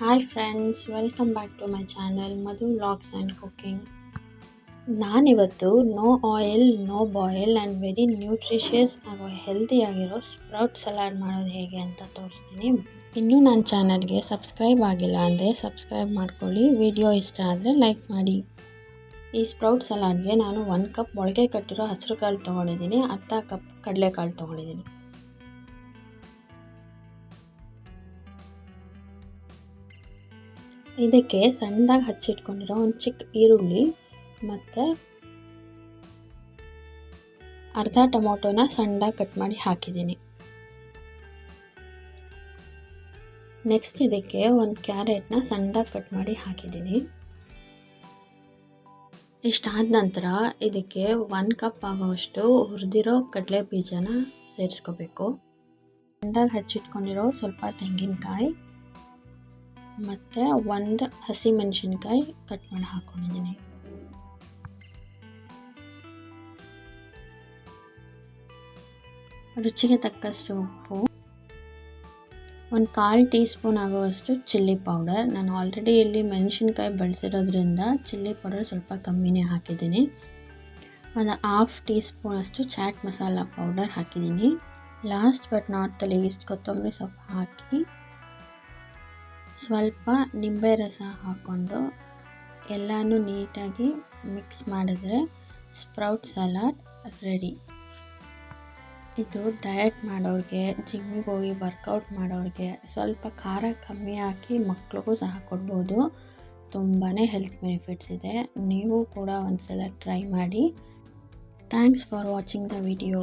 Hi friends welcome back to my channel Madhu vlogs and cooking ನಾನಿವತ್ತು no oil no boil and very nutritious ಹಾಗೂ ಹೆಲ್ತಿಯಾಗಿರೋ sprout salad ಮಾಡೋದು ಹೇಗೆ ಅಂತ ತೋರಿಸ್ತೀನಿ. ಇನ್ನೂ ನನ್ನ ಚಾನಲ್ಗೆ ಸಬ್ಸ್ಕ್ರೈಬ್ ಆಗಿಲ್ಲ ಅಂದರೆ ಸಬ್ಸ್ಕ್ರೈಬ್ ಮಾಡ್ಕೊಳ್ಳಿ ವಿಡಿಯೋ ಇಷ್ಟ ಆದರೆ ಲೈಕ್ ಮಾಡಿ. ಈ ಸ್ಪ್ರೌಟ್ ಸಲಾಡ್ಗೆ ನಾನು ಒಂದು ಕಪ್ ಮೊಳಕೆ ಕಟ್ಟಿರೋ ಹಸಿರು ಕಾಳು ತೊಗೊಂಡಿದ್ದೀನಿ, ಅರ್ಧ ಕಪ್ ಕಡಲೆಕಾಳು ತೊಗೊಂಡಿದ್ದೀನಿ. ಇದಕ್ಕೆ ಸಣ್ಣದಾಗಿ ಹಚ್ಚಿಟ್ಕೊಂಡಿರೋ ಒಂದು ಚಿಕ್ಕ ಈರುಳ್ಳಿ ಮತ್ತು ಅರ್ಧ ಟೊಮೊಟೊನ ಸಣ್ಣದಾಗಿ ಕಟ್ ಮಾಡಿ ಹಾಕಿದ್ದೀನಿ. ನೆಕ್ಸ್ಟ್ ಇದಕ್ಕೆ ಒಂದು ಕ್ಯಾರೆಟ್ನ ಸಣ್ಣದಾಗಿ ಕಟ್ ಮಾಡಿ ಹಾಕಿದ್ದೀನಿ. ಇಷ್ಟಾದ ನಂತರ ಇದಕ್ಕೆ ಒಂದು ಕಪ್ ಆಗೋವಷ್ಟು ಹುರಿದಿರೋ ಕಡಲೆ ಬೀಜನ ಸೇರಿಸ್ಕೋಬೇಕು. ಸಣ್ಣದಾಗಿ ಹಚ್ಚಿಟ್ಕೊಂಡಿರೋ ಸ್ವಲ್ಪ ತೆಂಗಿನಕಾಯಿ ಮತ್ತು ಒಂದು ಹಸಿ ಮೆಣಸಿನ್ಕಾಯಿ ಕಟ್ ಮಾಡಿ ಹಾಕ್ಕೊಂಡಿದ್ದೀನಿ ರುಚಿಗೆ ತಕ್ಕಷ್ಟು ಉಪ್ಪು. ಒಂದು ಕಾಲು ಟೀ ಸ್ಪೂನ್ ಆಗುವಷ್ಟು ಚಿಲ್ಲಿ ಪೌಡರ್. ನಾನು ಆಲ್ರೆಡಿ ಇಲ್ಲಿ ಮೆಣಸಿನ್ಕಾಯಿ ಬಳಸಿರೋದ್ರಿಂದ ಚಿಲ್ಲಿ ಪೌಡರ್ ಸ್ವಲ್ಪ ಕಮ್ಮಿನೇ ಹಾಕಿದ್ದೀನಿ. ಒಂದು ಹಾಫ್ ಟೀ ಸ್ಪೂನ್ ಅಷ್ಟು ಚಾಟ್ ಮಸಾಲ ಪೌಡರ್ ಹಾಕಿದ್ದೀನಿ. ಲಾಸ್ಟ್ ಬಟ್ ನಾಟ್ ತಲೆಗೆ ಇಷ್ಟು ಕೊತ್ತಂಬರಿ ಸೊಪ್ಪು ಹಾಕಿ ಸ್ವಲ್ಪ ನಿಂಬೆ ರಸ ಹಾಕ್ಕೊಂಡು ಎಲ್ಲನೂ ನೀಟಾಗಿ ಮಿಕ್ಸ್ ಮಾಡಿದ್ರೆ ಸ್ಪ್ರೌಟ್ ಸಲಾಡ್ ರೆಡಿ. ಇದು ಡಯಟ್ ಮಾಡೋರಿಗೆ, ಜಿಮ್ಮಿಗೆ ಹೋಗಿ ವರ್ಕೌಟ್ ಮಾಡೋರಿಗೆ ಸ್ವಲ್ಪ ಖಾರ ಕಮ್ಮಿ ಹಾಕಿ ಮಕ್ಳಿಗೂ ಸಹ ಕೊಡ್ಬೋದು. ತುಂಬಾ ಹೆಲ್ತ್ ಬೆನಿಫಿಟ್ಸ್ ಇದೆ. ನೀವು ಕೂಡ ಒಂದು ಸಲ ಟ್ರೈ ಮಾಡಿ. Thanks for watching the video.